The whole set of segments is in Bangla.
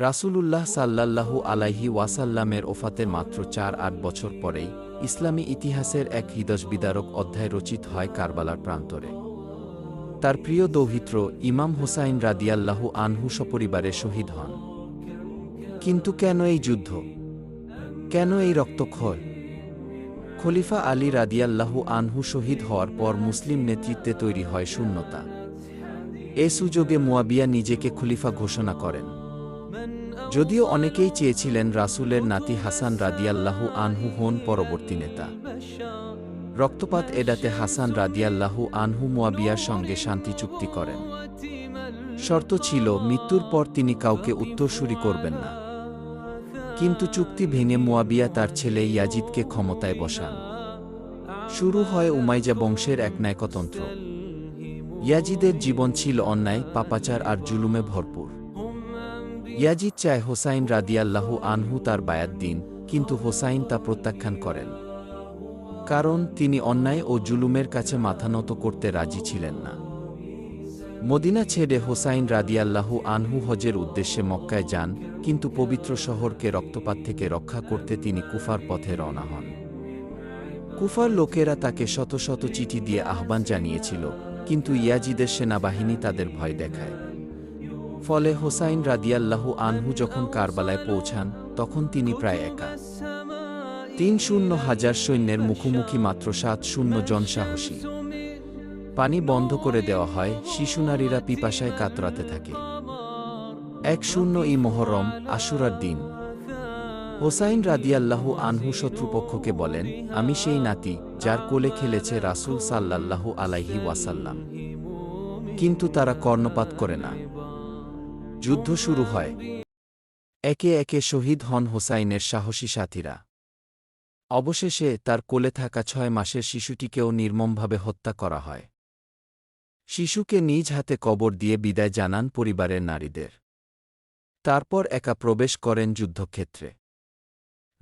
রাসূলুল্লাহ সাল্লাল্লাহু আলাইহি ওয়াসাল্লামের ওফাতের মাত্র চার আট বছর পরেই ইসলামী ইতিহাসের এক হৃদয়বিদারক অধ্যায় রচিত হয় কারবালার প্রান্তরে। তার প্রিয় দৌহিত্র ইমাম হোসাইন রাদিয়াল্লাহু আনহু সপরিবারে শহীদ হন। কিন্তু কেন এই যুদ্ধ? কেন এই রক্তক্ষয়? খলিফা আলী রাদিয়াল্লাহু আনহু শহীদ হওয়ার পর মুসলিম নেতৃত্বে তৈরি হয় শূন্যতা। এ সুযোগে মুয়াবিয়া নিজেকে খলিফা ঘোষণা করেন। যদিও অনেকেই চেয়েছিলেন রাসুলের নাতি হাসান রাদিয়াল্লাহু আনহু হন পরবর্তী নেতা। রক্তপাত এড়াতে হাসান রাদিয়াল্লাহু আনহু মুয়াবিয়ার সঙ্গে শান্তি চুক্তি করেন। শর্ত ছিল, মৃত্যুর পর তিনি কাউকে উত্তরসূরি করবেন না। কিন্তু চুক্তি ভেঙে মুয়াবিয়া তার ছেলে ইয়াজিদকে ক্ষমতায় বসান। শুরু হয় উমাইজা বংশের এক ন্যায়কতন্ত্র ইয়াজিদের জীবন ছিল অন্যায়, পাপাচার আর জুলুমে ভরপুর। ইয়াজিদ চায় হোসাইন রাদিয়াল্লাহু আনহু তার বায়াত দিন, কিন্তু হোসাইন তা প্রত্যাখ্যান করেন। কারণ তিনি অন্যায় ও জুলুমের কাছে মাথা নত করতে রাজি ছিলেন না। মদিনা ছেড়ে হোসাইন রাদিয়াল্লাহু আনহু হজের উদ্দেশ্যে মক্কায় যান, কিন্তু পবিত্র শহরকে রক্তপাত থেকে রক্ষা করতে তিনি কুফার পথে রওনা হন। কুফার লোকেরা তাকে শত শত চিঠি দিয়ে আহ্বান জানিয়েছিল, কিন্তু ইয়াজিদের সেনাবাহিনী তাদের ভয় দেখায়। ফলে হোসাইন রাদিয়াল্লাহু আনহু যখন কারবালায় পৌঁছান, তখন তিনি প্রায় একা। তিন শূন্য হাজার সৈন্যের মুখোমুখি মাত্র সাত শূন্য জন সাহসী পানি বন্ধ করে দেওয়া হয়, শিশু নারীরা পিপাসায় কাতরাতে থাকে। এক শূন্য ই মহরম, আশুরার দিন। হোসাইন রাদিয়াল্লাহু আনহু শত্রুপক্ষকে বলেন, আমি সেই নাতি, যার কোলে খেলেছে রাসূল সাল্লাল্লাহু আলাইহি ওয়াসাল্লাম। কিন্তু তারা কর্ণপাত করে না। যুদ্ধ শুরু হয়। একে একে শহীদ হন হোসাইনের সাহসী সাথীরা। অবশেষে তার কোলে থাকা ছয় মাসের শিশুটিকেও নির্মমভাবে হত্যা করা হয়। শিশুকে নিজ হাতে কবর দিয়ে বিদায় জানান পরিবারের নারীদের। তারপর একা প্রবেশ করেন যুদ্ধক্ষেত্রে।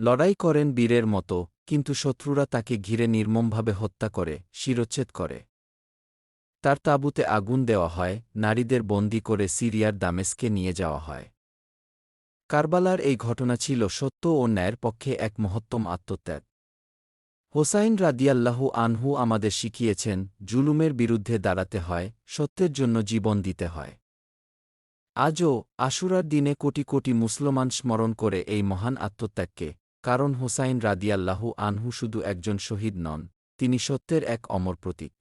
লড়াই করেন বীরের মতো, কিন্তু শত্রুরা তাকে ঘিরে নির্মমভাবে হত্যা করে, শিরচ্ছেদ করে। তার তাঁবুতে আগুন দেওয়া হয়, নারীদের বন্দি করে সিরিয়ার দামেস্কে নিয়ে যাওয়া হয়। কারবালার এই ঘটনা ছিল সত্য ও ন্যায়ের পক্ষে এক মহত্তম আত্মত্যাগ। হোসাইন রাদিয়াল্লাহু আনহু আমাদের শিখিয়েছেন, জুলুমের বিরুদ্ধে দাঁড়াতে হয়, সত্যের জন্য জীবন দিতে হয়। আজও আশুরার দিনে কোটি কোটি মুসলমান স্মরণ করে এই মহান আত্মত্যাগকে, কারণ হোসাইন রাদিয়াল্লাহু আনহু শুধু একজন শহীদ নন, তিনি সত্যের এক অমর প্রতীক।